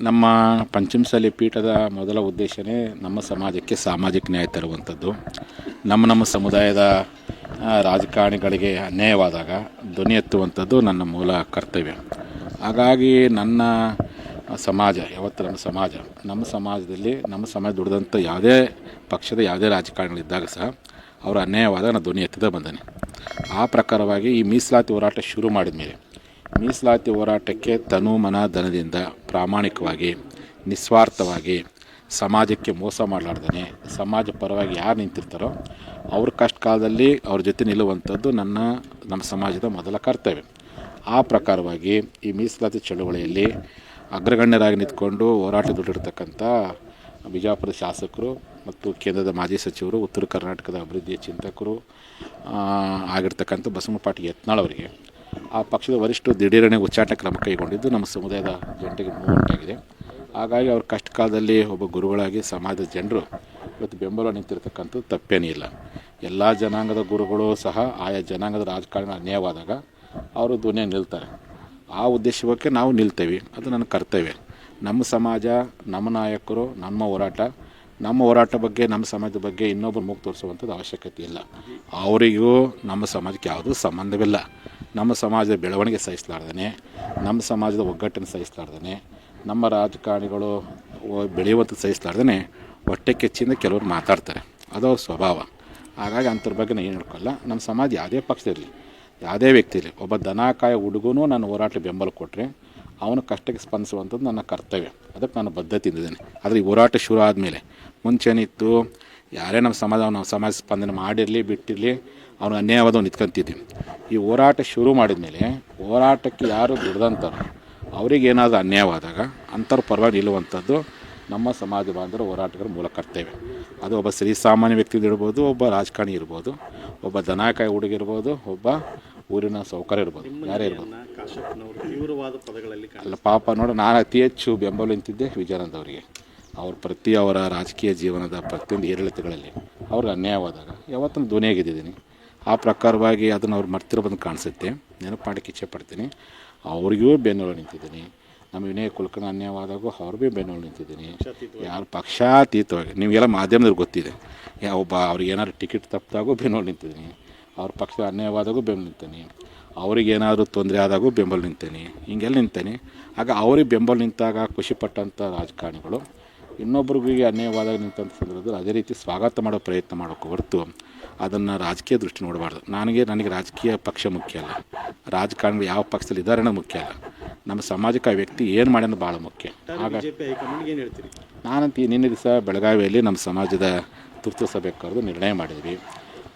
ನಮ್ಮ ಪಂಚಮಸಾಲಿ ಪೀಠದ ಮೊದಲ ಉದ್ದೇಶವೇ ನಮ್ಮ ಸಮಾಜಕ್ಕೆ ಸಾಮಾಜಿಕ ನ್ಯಾಯ ತರುವಂಥದ್ದು. ನಮ್ಮ ನಮ್ಮ ಸಮುದಾಯದ ರಾಜಕಾರಣಿಗಳಿಗೆ ಅನ್ಯಾಯವಾದಾಗ ಧ್ವನಿ ಎತ್ತುವಂಥದ್ದು ನನ್ನ ಮೂಲ ಕರ್ತವ್ಯ. ಹಾಗಾಗಿ ನನ್ನ ಸಮಾಜ, ಯಾವತ್ತು ನಮ್ಮ ಸಮಾಜ, ನಮ್ಮ ಸಮಾಜದಲ್ಲಿ ನಮ್ಮ ಸಮಾಜ ದುಡಿದಂಥ ಯಾವುದೇ ಪಕ್ಷದ ಯಾವುದೇ ರಾಜಕಾರಣಿಗಳಿದ್ದಾಗ ಸಹ ಅವರು ಅನ್ಯಾಯವಾದಾಗ ನಾನು ಧ್ವನಿ ಎತ್ತದೆ ಬಂದೇನೆ. ಆ ಪ್ರಕಾರವಾಗಿ ಈ ಮೀಸಲಾತಿ ಹೋರಾಟ ಶುರು ಮಾಡಿದ ಮೇಲೆ ಮೀಸಲಾತಿ ಹೋರಾಟಕ್ಕೆ ತನು ಮನ ಧನದಿಂದ ಪ್ರಾಮಾಣಿಕವಾಗಿ, ನಿಸ್ವಾರ್ಥವಾಗಿ ಸಮಾಜಕ್ಕೆ ಮೋಸ ಮಾಡಲಾರ್ದೇ ಸಮಾಜ ಪರವಾಗಿ ಯಾರು ನಿಂತಿರ್ತಾರೋ ಅವ್ರ ಕಷ್ಟ ಕಾಲದಲ್ಲಿ ಅವ್ರ ಜೊತೆ ನಿಲ್ಲುವಂಥದ್ದು ನನ್ನ, ನಮ್ಮ ಸಮಾಜದ ಮೊದಲ ಕರ್ತವ್ಯ. ಆ ಪ್ರಕಾರವಾಗಿ ಈ ಮೀಸಲಾತಿ ಚಳುವಳಿಯಲ್ಲಿ ಅಗ್ರಗಣ್ಯರಾಗಿ ನಿಂತ್ಕೊಂಡು ಹೋರಾಟ ದುಡ್ಡಿರ್ತಕ್ಕಂಥ ಬಿಜಾಪುರದ ಶಾಸಕರು ಮತ್ತು ಕೇಂದ್ರದ ಮಾಜಿ ಸಚಿವರು, ಉತ್ತರ ಕರ್ನಾಟಕದ ಅಭಿವೃದ್ಧಿಯ ಚಿಂತಕರು ಆಗಿರ್ತಕ್ಕಂಥ ಬಸವನ ಪಾಟೀಲ್ ಯತ್ನಾಳ್ ಅವರಿಗೆ ಆ ಪಕ್ಷದ ವರಿಷ್ಠರು ದಿಢೀರನೆ ಉಚ್ಚಾಟ ಕ್ರಮ ಕೈಗೊಂಡಿದ್ದು ನಮ್ಮ ಸಮುದಾಯದ ಜನತೆಗೆ ಮೂವಂಟಾಗಿದೆ ಹಾಗಾಗಿ ಅವ್ರ ಕಷ್ಟ ಕಾಲದಲ್ಲಿ ಒಬ್ಬ ಗುರುಗಳಾಗಿ ಸಮಾಜದ ಜನರು ಇವತ್ತು ಬೆಂಬಲ ನಿಂತಿರ್ತಕ್ಕಂಥದ್ದು ತಪ್ಪೇನೂ ಇಲ್ಲ. ಎಲ್ಲ ಜನಾಂಗದ ಗುರುಗಳು ಸಹ ಆಯಾ ಜನಾಂಗದ ರಾಜಕಾರಣ ಅನ್ಯಾಯವಾದಾಗ ಅವರು ಧ್ವನಿ ನಿಲ್ತಾರೆ. ಆ ಉದ್ದೇಶಕ್ಕೆ ನಾವು ನಿಲ್ತೇವೆ. ಅದು ನನ್ನ ಕರ್ತವ್ಯ. ನಮ್ಮ ಸಮಾಜ, ನಮ್ಮ ನಾಯಕರು, ನಮ್ಮ ಹೋರಾಟ ನಮ್ಮ ಹೋರಾಟ ಬಗ್ಗೆ, ನಮ್ಮ ಸಮಾಜದ ಬಗ್ಗೆ ಇನ್ನೊಬ್ಬರು ಮೂಗು ತೋರಿಸುವಂಥದ್ದು ಅವಶ್ಯಕತೆ ಇಲ್ಲ. ಅವರಿಗೂ ನಮ್ಮ ಸಮಾಜಕ್ಕೆ ಯಾವುದೂ ಸಂಬಂಧವಿಲ್ಲ. ನಮ್ಮ ಸಮಾಜದ ಬೆಳವಣಿಗೆ ಸಹಿಸಲಾರ್ದೇ ನಮ್ಮ ಸಮಾಜದ ಒಗ್ಗಟ್ಟನ್ನು ಸಹಿಸಲಾರ್ದೇ ನಮ್ಮ ರಾಜಕಾರಣಿಗಳು ಬೆಳೆಯುವಂಥ ಸಹಿಸಲಾರ್ದೇ ಹೊಟ್ಟೆ ಕೆಚ್ಚಿಂದ ಕೆಲವರು ಮಾತಾಡ್ತಾರೆ. ಅದು ಅವ್ರ ಸ್ವಭಾವ. ಹಾಗಾಗಿ ಅಂಥವ್ರ ಬಗ್ಗೆ ನಾನು ಏನು ಹೇಳ್ಕೊಳ್ಳಲ್ಲ ನಮ್ಮ ಸಮಾಜ ಯಾವುದೇ ಪಕ್ಷದಿರಲಿ ಯಾವುದೇ ವ್ಯಕ್ತಿ ಇರಲಿ ಒಬ್ಬ ದನ ಕಾಯ ಹುಡುಗನೂ ನಾನು ಹೋರಾಟ ಬೆಂಬಲ ಕೊಟ್ಟರೆ ಅವನ ಕಷ್ಟಕ್ಕೆ ಸ್ಪಂದಿಸುವಂಥದ್ದು ನನ್ನ ಕರ್ತವ್ಯ. ಅದಕ್ಕೆ ನಾನು ಬದ್ಧತೆ ಇದ್ದಿದ್ದೇನೆ ಆದರೆ ಈ ಹೋರಾಟ ಶುರು ಆದಮೇಲೆ, ಮುಂಚೆನಿತ್ತು, ಯಾರೇ ನಮ್ಮ ಸಮಾಜ ನಮ್ಮ ಸಮಾಜ ಸ್ಪಂದನೆ ಮಾಡಿರಲಿ, ಬಿಟ್ಟಿರಲಿ, ಅವ್ನು ಅನ್ಯಾಯವಾದವ್ನು ನಿಂತ್ಕೊಂತಿದ್ದೀವಿ ಈ ಹೋರಾಟ ಶುರು ಮಾಡಿದ ಮೇಲೆ ಹೋರಾಟಕ್ಕೆ ಯಾರು ದುಡ್ದಂತಾರೋ ಅವರಿಗೇನಾದರೂ ಏನಾದರೂ ಅನ್ಯಾಯವಾದಾಗ ಅಂಥವ್ರ ಪರವಾಗಿ ನಿಲ್ಲುವಂಥದ್ದು ನಮ್ಮ ಸಮಾಜ ಬಾಂಧವರು ಹೋರಾಟಗಾರ ಮೂಲ ಕರ್ತೇವೆ ಅದು ಒಬ್ಬ ಶ್ರೀಸಾಮಾನ್ಯ ವ್ಯಕ್ತಿ ಇರ್ಬೋದು ಒಬ್ಬ ರಾಜಕಾರಣಿ ಇರ್ಬೋದು ಒಬ್ಬ ದನಕಾಯಿ ಹುಡುಗ ಇರ್ಬೋದು ಒಬ್ಬ ಊರಿನ ಸೌಕರ್ಯ ಇರ್ಬೋದು ಯಾರೇ ಇರ್ಬೋದು. ತೀವ್ರವಾದ ಪದಗಳಲ್ಲಿ ಅಲ್ಲ ಪಾಪ ನೋಡಿ ನಾನು ಅತಿ ಹೆಚ್ಚು ಬೆಂಬಲ ನಿಂತಿದ್ದೆ ವಿಜಯಾನಂದ ಅವರಿಗೆ ಅವ್ರ ಪ್ರತಿ ಅವರ ರಾಜಕೀಯ ಜೀವನದ ಪ್ರತಿಯೊಂದು ಏರಿಳಿತಗಳಲ್ಲಿ. ಅವ್ರಿಗೆ ಅನ್ಯಾಯವಾದಾಗ ಯಾವತ್ತೂ ಧ್ವನಿಯಾಗಿದ್ದೀನಿ ಆ ಪ್ರಕಾರವಾಗಿ ಅದನ್ನು ಅವ್ರು ಮರ್ತಿರೋ ಕಾಣಿಸುತ್ತೆ. ನೆನಪು ಮಾಡೋಕ್ಕೆ ಇಚ್ಛೆ ಪಡ್ತೀನಿ. ಅವ್ರಿಗೂ ಬೆನ್ನೆಲು ನಿಂತಿದ್ದೀನಿ. ನಮ್ಮ ವಿನಯ ಕುಲಕರ್ಣಿ ಅನ್ಯಾಯವಾದಾಗೂ ಭೀ ಬೆನ್ನೆಲು ನಿಂತಿದ್ದೀನಿ. ಯಾರು ಪಕ್ಷಾತೀತವಾಗಿ, ನಿಮಗೆಲ್ಲ ಮಾಧ್ಯಮದಲ್ಲಿ ಗೊತ್ತಿದೆ. ಯಾವ ಒಬ್ಬ ಅವ್ರಿಗೆ ಏನಾದ್ರು ಟಿಕೆಟ್ ತಪ್ಪಿದಾಗೂ ಬೆನ್ನೆಲು ನಿಂತಿದ್ದೀನಿ. ಅವ್ರ ಪಕ್ಷ ಅನ್ಯಾಯವಾದಾಗೂ ಬೆಂಬಲ ನಿಂತೀನಿ ಅವ್ರಿಗೆ ಏನಾದರೂ ತೊಂದರೆ ಆದಾಗೂ ಬೆಂಬಲ ನಿಂತೇನೆ ಹಿಂಗೆಲ್ಲ ನಿಂತೇನೆ. ಆಗ ಅವ್ರಿಗೆ ಬೆಂಬಲ ನಿಂತಾಗ ಖುಷಿಪಟ್ಟಂಥ ರಾಜಕಾರಣಿಗಳು ಇನ್ನೊಬ್ರಿಗೆ ಅನ್ಯಾಯವಾದಾಗ ನಿಂತ ಸಂದರ್ಭದಲ್ಲಿ ಅದೇ ರೀತಿ ಸ್ವಾಗತ ಮಾಡೋ ಪ್ರಯತ್ನ ಮಾಡೋಕ್ಕೆ ಹೊರತು ಅದನ್ನು ರಾಜಕೀಯ ದೃಷ್ಟಿ ನೋಡಬಾರ್ದು. ನನಗೆ ನನಗೆ ರಾಜಕೀಯ ಪಕ್ಷ ಮುಖ್ಯ ಅಲ್ಲ. ರಾಜಕಾರಣಿಗಳು ಯಾವ ಪಕ್ಷದಲ್ಲಿ ಇದ್ದಾರೆ ಮುಖ್ಯ ಅಲ್ಲ. ನಮ್ಮ ಸಮಾಜಕ್ಕೆ ಆ ವ್ಯಕ್ತಿ ಏನು ಮಾಡ್ಯಾನ ಭಾಳ ಮುಖ್ಯ. ಆಗ ನಾನಂತ ನಿನ್ನೆ ದಿವಸ ಬೆಳಗಾವಿಯಲ್ಲಿ ನಮ್ಮ ಸಮಾಜದ ತುರ್ತು ಸಭೆ ಕರೆದು ನಿರ್ಣಯ ಮಾಡಿದ್ವಿ.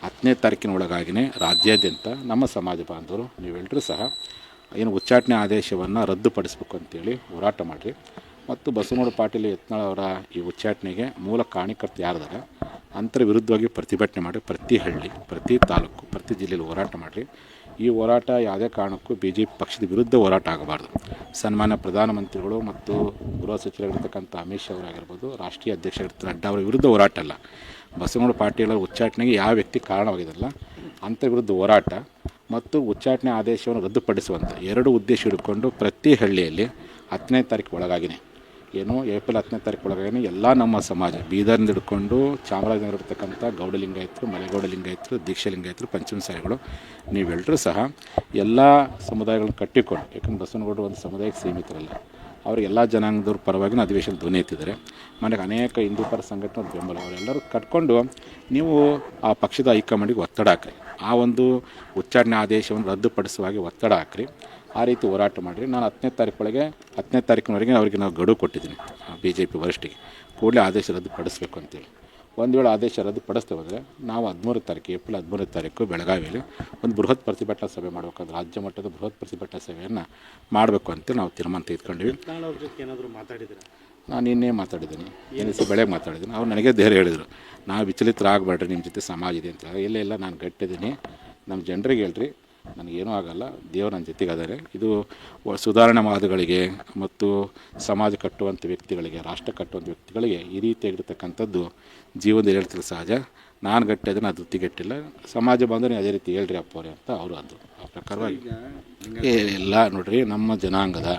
ಹತ್ತನೇ ತಾರೀಕಿನ ಒಳಗಾಗಿಯೇ ರಾಜ್ಯಾದ್ಯಂತ ನಮ್ಮ ಸಮಾಜ ಬಾಂಧವರು ನೀವೆಲ್ಲರೂ ಸಹ ಏನು ಉಚ್ಚಾಟನೆ ಆದೇಶವನ್ನು ರದ್ದುಪಡಿಸಬೇಕು ಅಂತೇಳಿ ಹೋರಾಟ ಮಾಡಿರಿ. ಮತ್ತು ಬಸವನಗೌಡ ಪಾಟೀಲ್ ಯತ್ನಾಳ್ ಅವರ ಈ ಉಚ್ಚಾಟನೆಗೆ ಮೂಲ ಕಾರಣಕರ್ತ ಯಾರಿದ್ದಾರೆ ಅಂತರ ವಿರುದ್ಧವಾಗಿ ಪ್ರತಿಭಟನೆ ಮಾಡಿ, ಪ್ರತಿ ಹಳ್ಳಿ, ಪ್ರತಿ ತಾಲೂಕು, ಪ್ರತಿ ಜಿಲ್ಲೆಯಲ್ಲಿ ಹೋರಾಟ ಮಾಡಿರಿ. ಈ ಹೋರಾಟ ಯಾವುದೇ ಕಾರಣಕ್ಕೂ ಬಿ ಜೆ ಪಕ್ಷದ ವಿರುದ್ಧ ಹೋರಾಟ ಆಗಬಾರ್ದು. ಸನ್ಮಾನ್ಯ ಪ್ರಧಾನಮಂತ್ರಿಗಳು ಮತ್ತು ಗೃಹ ಸಚಿವರಾಗಿರ್ತಕ್ಕಂಥ ಅಮಿತ್ ಶಾ ಅವರಾಗಿರ್ಬೋದು, ರಾಷ್ಟ್ರೀಯ ಅಧ್ಯಕ್ಷ ನಡ್ಡಾ ಅವರ ವಿರುದ್ಧ ಹೋರಾಟ ಅಲ್ಲ. ಬಸವನಗೌಡ ಪಾಟೀಲ್ ಉಚ್ಚಾಟನೆಗೆ ಯಾವ ವ್ಯಕ್ತಿ ಕಾರಣವಾಗಿದಲ್ಲ ಅಂತ ವಿರುದ್ಧ ಹೋರಾಟ ಮತ್ತು ಉಚ್ಚಾಟನೆ ಆದೇಶವನ್ನು ರದ್ದುಪಡಿಸುವಂಥ ಎರಡು ಉದ್ದೇಶ ಇಟ್ಕೊಂಡು ಪ್ರತಿ ಹಳ್ಳಿಯಲ್ಲಿ ಹತ್ತನೇ ತಾರೀಕು ಒಳಗಾಗಿನೇ ಏನು ಏಪ್ರಿಲ್ ಹತ್ತನೇ ತಾರೀಕು ಒಳಗಾಗಿನೇ ಎಲ್ಲ ನಮ್ಮ ಸಮಾಜ, ಬೀದರ್ನಿಂದ ಹಿಡ್ಕೊಂಡು ಚಾಮರಾಜನಗರ ಇರ್ತಕ್ಕಂಥ ಗೌಡ ಲಿಂಗಾಯತರು ಮಲೆಗೌಡ ಲಿಂಗಾಯತರು ದೀಕ್ಷಾ ಲಿಂಗಾಯತರು ನೀವು ನೀವೆಲ್ಲರೂ ಸಹ ಎಲ್ಲ ಸಮುದಾಯಗಳನ್ನ ಕಟ್ಟಿಕೊಂಡು, ಯಾಕಂದ್ರೆ ಬಸವನಗೌಡರು ಒಂದು ಸಮುದಾಯಕ್ಕೆ ಸೀಮಿತರಲ್ಲ, ಅವರು ಎಲ್ಲ ಜನಾಂಗದವ್ರ ಪರವಾಗಿ ಅಧಿವೇಶನ ಧ್ವನಿ ಎತ್ತಿದ್ದಾರೆ. ಮನೆಗೆ ಅನೇಕ ಹಿಂದೂ ಪರ ಸಂಘಟನೆ ಬೆಂಬಲ ಅವರೆಲ್ಲರೂ ಕಟ್ಕೊಂಡು ನೀವು ಆ ಪಕ್ಷದ ಹೈಕಮಾಂಡಿಗೆ ಒತ್ತಡ ಹಾಕ್ರಿ. ಆ ಒಂದು ಉಚ್ಚಾರಣೆ ಆದೇಶವನ್ನು ರದ್ದುಪಡಿಸುವ ಹಾಗೆ ಒತ್ತಡ ಹಾಕ್ರಿ. ಆ ರೀತಿ ಹೋರಾಟ ಮಾಡಿರಿ ನಾನು ಹತ್ತನೇ ತಾರೀಕೊಳಗೆ ಹತ್ತನೇ ತಾರೀಕಿನವರೆಗೆ ಅವರಿಗೆ ನಾವು ಗಡುವು ಕೊಟ್ಟಿದ್ದೀನಿ ಬಿ ಜೆ ಪಿ ವರಿಷ್ಠಿಗೆ ಕೂಡಲೇ ಆದೇಶ ರದ್ದುಪಡಿಸಬೇಕು ಅಂತೇಳಿ. ಒಂದು ವೇಳೆ ಆದೇಶ ರದ್ದುಪಡಿಸ್ತೇವೆ ಅಂದರೆ ನಾವು ಹದಿಮೂರು ತಾರೀಕು ಏಪ್ರಿಲ್ ಹದಿಮೂರನೇ ತಾರೀಕು ಬೆಳಗಾವಿಯಲ್ಲಿ ಒಂದು ಬೃಹತ್ ಪ್ರತಿಭಟನಾ ಸಭೆ ಮಾಡಬೇಕಾದ್ರೆ ರಾಜ್ಯ ಮಟ್ಟದ ಬೃಹತ್ ಪ್ರತಿಭಟನಾ ಸಭೆಯನ್ನು ಮಾಡಬೇಕು ಅಂತ ನಾವು ತೀರ್ಮಾನ ತೆಗೆದುಕೊಂಡ್ವಿ. ನಾಳೆ ಅವ್ರ ಜೊತೆ ಏನಾದರೂ ಮಾತಾಡಿದ್ದೀರಾ? ನಾನು ನಿನ್ನೆ ಮಾತಾಡಿದ್ದೀನಿ ಎನಿಸಿ ಬೆಳೆ ಮಾತಾಡಿದ್ದೀನಿ. ಅವ್ರು ನನಗೆ ಧೈರ್ಯ ಹೇಳಿದರು ನಾವು ವಿಚಲಿತರಾಗಬೇಡ್ರಿ ನಿಮ್ಮ ಜೊತೆ ಸಮಾಜ ಇದೆ ಅಂತ. ಇಲ್ಲ ಇಲ್ಲ ನಾನು ಗಟ್ಟಿದ್ದೀನಿ. ನಮ್ಮ ಜನರಿಗೆ ಹೇಳ್ರಿ ನನಗೇನೂ ಆಗಲ್ಲ. ದೇವರು ನನ್ನ ಜೊತೆಗಾದರೆ. ಇದು ಸುಧಾರಣೆವಾದಗಳಿಗೆ ಮತ್ತು ಸಮಾಜ ಕಟ್ಟುವಂಥ ವ್ಯಕ್ತಿಗಳಿಗೆ ರಾಷ್ಟ್ರ ಕಟ್ಟುವಂಥ ವ್ಯಕ್ತಿಗಳಿಗೆ ಈ ರೀತಿಯಾಗಿರ್ತಕ್ಕಂಥದ್ದು ಜೀವನದಲ್ಲಿ ಹೇಳ್ತಿಲ್ಲ ಸಹಜ. ನಾನು ಗಟ್ಟಿ ಅದನ್ನು ಅದು ಗಟ್ಟಿಲ್ಲ. ಸಮಾಜ ಬಂದರೆ ಅದೇ ರೀತಿ ಹೇಳ್ರಿ ಅಪ್ಪವ್ರೆ ಅಂತ ಅವರು ಅದು ಆ ಪ್ರಕಾರವಾಗಿ. ಎಲ್ಲ ಇಲ್ಲ ನೋಡ್ರಿ ನಮ್ಮ ಜನಾಂಗದ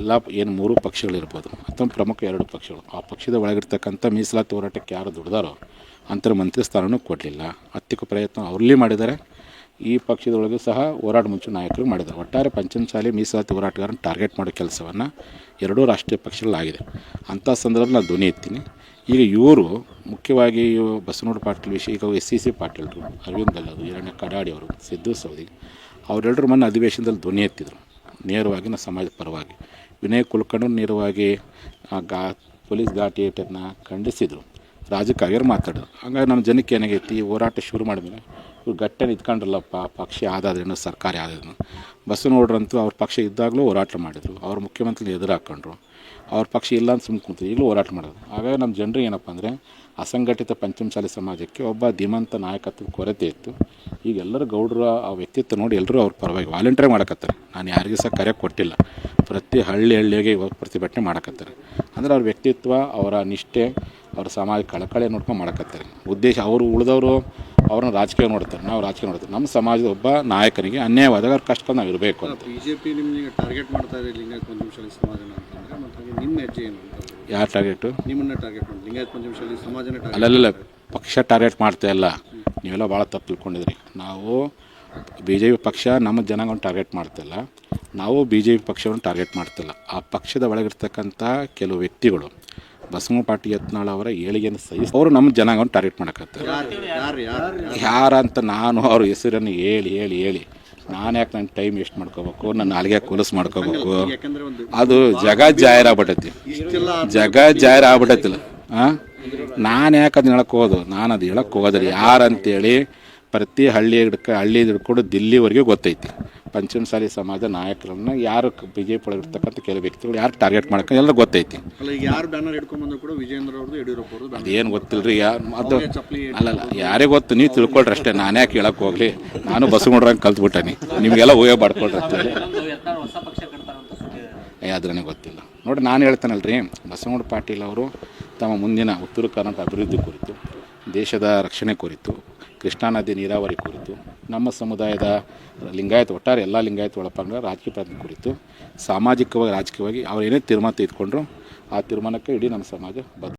ಎಲ್ಲ ಏನು ಮೂರು ಪಕ್ಷಗಳಿರ್ಬೋದು ಅಥವಾ ಪ್ರಮುಖ ಎರಡು ಪಕ್ಷಗಳು. ಆ ಪಕ್ಷದ ಒಳಗಿರ್ತಕ್ಕಂಥ ಮೀಸಲಾತಿ ಹೋರಾಟಕ್ಕೆ ಯಾರು ದುಡ್ದಾರೋ ಅಂತರ ಮಂತ್ರಿ ಸ್ಥಾನನೂ ಕೊಡಲಿಲ್ಲ. ಹತ್ತಿಕ್ಕೂ ಪ್ರಯತ್ನ ಅವ್ರಲ್ಲಿ ಮಾಡಿದ್ದಾರೆ. ಈ ಪಕ್ಷದೊಳಗೆ ಸಹ ಹೋರಾಟ ಮುಂಚೆ ನಾಯಕರು ಮಾಡಿದ್ದಾರೆ. ಒಟ್ಟಾರೆ ಪಂಚಮಸಾಲಿ ಮೀಸಲಾತಿ ಹೋರಾಟಗಾರನ ಟಾರ್ಗೆಟ್ ಮಾಡೋ ಕೆಲಸವನ್ನು ಎರಡೂ ರಾಷ್ಟ್ರೀಯ ಪಕ್ಷಗಳಾಗಿದೆ ಅಂಥ ಸಂದರ್ಭದಲ್ಲಿ ನಾನು ಧ್ವನಿ ಎತ್ತೀನಿ. ಈಗ ಇವರು ಮುಖ್ಯವಾಗಿ ಬಸವನಗೌಡ ಪಾಟೀಲ್ ವಿಷಯ ಈಗ ಎಸ್ ಸಿ ಸಿ ಪಾಟೀಲ್ರು, ಅರವಿಂದ್ ಗಲ್ಲದು ಹಿರಣ್ಯ ಕಡಾಡಿ ಅವರು, ಸಿದ್ದು ಸೌದಿ ಅವರೆಲ್ಲರೂ ಮೊನ್ನೆ ಅಧಿವೇಶನದಲ್ಲಿ ಧ್ವನಿ ಎತ್ತಿದ್ರು. ನೇರವಾಗಿ ನಮ್ಮ ಸಮಾಜದ ಪರವಾಗಿ. ವಿನಯ್ ಕುಲಕರ್ಣಿ ನೇರವಾಗಿ ಗಾ ಪೊಲೀಸ್ ಘಾಟಿಯನ್ನು ಖಂಡಿಸಿದರು. ರಾಜಕಾಗಿಯರು ಮಾತಾಡೋದು ಹಂಗಾಗಿ ನಮ್ಮ ಜನಕ್ಕೆ ಏನಾಗೈತಿ, ಹೋರಾಟ ಶುರು ಮಾಡಿದ್ಮೇಲೆ ಇವ್ರು ಗಟ್ಟೆ ನಿಂತ್ಕೊಂಡ್ರಲ್ಲಪ್ಪ ಪಕ್ಷ ಆದಾದ್ರೇನು ಸರ್ಕಾರ ಆದಾದ್ರೇನು ಬಸವನಗೌಡ್ರಂತೂ ಅವ್ರ ಪಕ್ಷ ಇದ್ದಾಗಲೂ ಹೋರಾಟ ಮಾಡಿದರು. ಅವ್ರ ಮುಖ್ಯಮಂತ್ರಿ ಎದುರು ಹಾಕ್ಕೊಂಡ್ರು ಅವ್ರ ಪಕ್ಷ ಇಲ್ಲ ಅಂತ ಸುಮ್ಮನೆ ಕೂತು ಈಗಲೂ ಹೋರಾಟ ಮಾಡೋದು ಹಾಗಾಗಿ ನಮ್ಮ ಜನರು ಏನಪ್ಪ ಅಂದರೆ ಅಸಂಘಟಿತ ಪಂಚಮಸಾಲಿ ಸಮಾಜಕ್ಕೆ ಒಬ್ಬ ಧೀಮಂತ ನಾಯಕತ್ವದ ಕೊರತೆ ಇತ್ತು. ಈಗ ಎಲ್ಲರೂ ಗೌಡರ ಆ ವ್ಯಕ್ತಿತ್ವ ನೋಡಿ ಎಲ್ಲರೂ ಅವ್ರ ಪರವಾಗಿ ವಾಲಂಟಿಯರ್ ಮಾಡಕತ್ತಾರೆ. ನಾನು ಯಾರಿಗೂ ಸಹ ಕರೆ ಕೊಟ್ಟಿಲ್ಲ. ಪ್ರತಿ ಹಳ್ಳಿ ಹಳ್ಳಿಯಾಗೆ ಇವಾಗ ಪ್ರತಿಭಟನೆ ಮಾಡಕತ್ತಾರೆ. ಅಂದರೆ ಅವ್ರ ವ್ಯಕ್ತಿತ್ವ, ಅವರ ನಿಷ್ಠೆ, ಅವ್ರ ಸಮಾಜ ಕಳಕಳಿ ನೋಡ್ಕೊಂಡು ಮಾಡಕತ್ತಾರೆ. ಉದ್ದೇಶ, ಅವರು ಉಳಿದವರು ಅವ್ರನ್ನ ರಾಜಕೀಯ ನೋಡ್ತಾರೆ ನಾವು ರಾಜಕೀಯ ನೋಡ್ತಾರೆ ನಮ್ಮ ಸಮಾಜದ ಒಬ್ಬ ನಾಯಕನಿಗೆ ಅನ್ಯಾಯವಾದಾಗ ಅವ್ರ ಕಷ್ಟ ನಾವು ಇರಬೇಕು ಅಂತ. ಬಿ ಜೆ ಪಿ ನಿಮಗೆ ಟಾರ್ಗೆಟ್ ಮಾಡ್ತಾ ಇದೆ ಲಿಂಗಾಯತ್ ಪಂಚಮಶಾಲಿ ಸಮಾಜ ಅಂತಂದ್ರೆ ಮತ್ತೆ ನಿಮ್ಮ ಹೆಜ್ಜೆ ಏನು ಯಾರು ಟಾರ್ಗೆಟು? ನಿಮ್ಮನ್ನ ಟಾರ್ಗೆಟ್ ಮಾಡಿ ಲಿಂಗಾಯತ್ ಪಂಚಮಶಾಲಿ ಸಮಾಜನ ಅಲ್ಲಲ್ಲ ಪಕ್ಷ ಟಾರ್ಗೆಟ್ ಮಾಡ್ತಾ ಇಲ್ಲ. ನೀವೆಲ್ಲ ಭಾಳ ತಪ್ಪು ತಿಳ್ಕೊಂಡಿದ್ರಿ. ನಾವು ಬಿ ಜೆ ಪಿ ಪಕ್ಷ ನಮ್ಮ ಜನಾಂಗವನ್ನು ಟಾರ್ಗೆಟ್ ಮಾಡ್ತಿಲ್ಲ ನಾವು ಬಿ ಜೆ ಪಿ ಪಕ್ಷವನ್ನು ಟಾರ್ಗೆಟ್ ಮಾಡ್ತಿಲ್ಲ ಆ ಪಕ್ಷದ ಒಳಗಿರ್ತಕ್ಕಂಥ ಕೆಲವು ವ್ಯಕ್ತಿಗಳು ಬಸವ ಪಾಟಿ ಯತ್ನಾಳ್ ಅವರ ಏಳಿಗೆಯನ್ನು ಸಹಿಸಿ ಅವರು ನಮ್ಮ ಜನಾಂಗವನ್ನು ಟಾರ್ಗೆಟ್ ಮಾಡಕತ್ತಾರೆ. ಯಾರು ಯಾರು ಯಾರು ಯಾರಂತ ನಾನು ಅವ್ರ ಹೆಸರನ್ನು ಹೇಳಿ ಹೇಳಿ ಹೇಳಿ. ನಾನು ಯಾಕೆ ನನ್ನ ಟೈಮ್ ವೇಸ್ಟ್ ಮಾಡ್ಕೋಬೇಕು? ನನ್ನ ನಾಲ್ಗೆ ಕೂಲಸ್ ಮಾಡ್ಕೋಬೇಕು? ಅದು ಜಗ ಜಾಹೀರ ಆಗ್ಬಿಟ್ಟೈತಿ ಜಗ ಜಾಹೀರ ಆಗ್ಬಿಟ್ಟೈತಿಲ್ಲ ಹಾಂ ನಾನು ಯಾಕೆ ಅದನ್ನ ಹೇಳಕ್ಕೆ ಹೋದು? ನಾನು ಅದು ಹೇಳಕ್ಕೆ ಹೋಗೋದ್ರಿ ಯಾರಂತೇಳಿ ಪ್ರತಿ ಹಳ್ಳಿ ಹಿಡ್ಕ ಹಳ್ಳಿ ಹಿಡ್ಕೊಂಡು ದಿಲ್ಲಿವರೆಗೂ ಗೊತ್ತೈತಿ. ಪಂಚಮಸಾಲಿ ಸಮಾಜ ನಾಯಕರನ್ನ ಯಾರು ಬಿಜೆಪಿ ಒಳಗಿರ್ತಕ್ಕಂಥ ಕೆಲವು ವ್ಯಕ್ತಿಗಳು ಯಾರು ಟಾರ್ಗೆಟ್ ಮಾಡ್ಕೊಂಡು ಎಲ್ಲ ಗೊತ್ತೈತಿ. ಯಾರು ಬ್ಯಾನರ್ ಹಿಡ್ಕೊಂಡ್ ಬಂದ್ರು ಕೂಡ ವಿಜೇಂದ್ರ ಅವ್ರದ್ದು ಯಡಿಯೂರಪ್ಪ ಅವ್ರದ್ದು ಬ್ಯಾನರ್ ಅದೇನು ಗೊತ್ತಿಲ್ರಿ ಯಾ ಅದು ಅಲ್ಲಲ್ಲ ಯಾರೇ ಗೊತ್ತು ನೀವು ತಿಳ್ಕೊಳ್ರಿ ಅಷ್ಟೇ ನಾನು ಯಾಕೆ ಹೇಳಕ್ಕೆ ಹೋಗ್ಲಿ. ನಾನು ಕಲ್ತು ಕಲ್ತ್ಬಿಟ್ಟಾನಿ. ನಿಮಗೆಲ್ಲ ಊಹೆ ಮಾಡ್ಕೊಳ್ರಿ ಅಂತೇಳಿ ಏ ಅದು ನನಗೆ ಗೊತ್ತಿಲ್ಲ. ನೋಡಿ ನಾನು ಹೇಳ್ತಾನಲ್ರಿ ಬಸವಣ್ಣ ಪಾಟೀಲ್ ಅವರು ತಮ್ಮ ಮುಂದಿನ ಉತ್ತರ ಕರ್ನಾಟಕ ಅಭಿವೃದ್ಧಿ ಕುರಿತು ದೇಶದ ರಕ್ಷಣೆ ಕುರಿತು ಕೃಷ್ಣಾ ನದಿ ನೀರಾವರಿ ಕುರಿತು ನಮ್ಮ ಸಮುದಾಯದ ಲಿಂಗಾಯತ, ಒಟ್ಟಾರೆ ಎಲ್ಲ ಲಿಂಗಾಯತ ಒಳಪಂಗ ರಾಜಕೀಯ ಪ್ರಯತ್ನ ಕುರಿತು ಸಾಮಾಜಿಕವಾಗಿ, ರಾಜಕೀಯವಾಗಿ ಅವ್ರು ಏನೇ ತೀರ್ಮಾನ ತೆಗೆದುಕೊಂಡ್ರು ಆ ತೀರ್ಮಾನಕ್ಕೆ ಇಡೀ ನಮ್ಮ ಸಮಾಜ ಬದ್ಧ.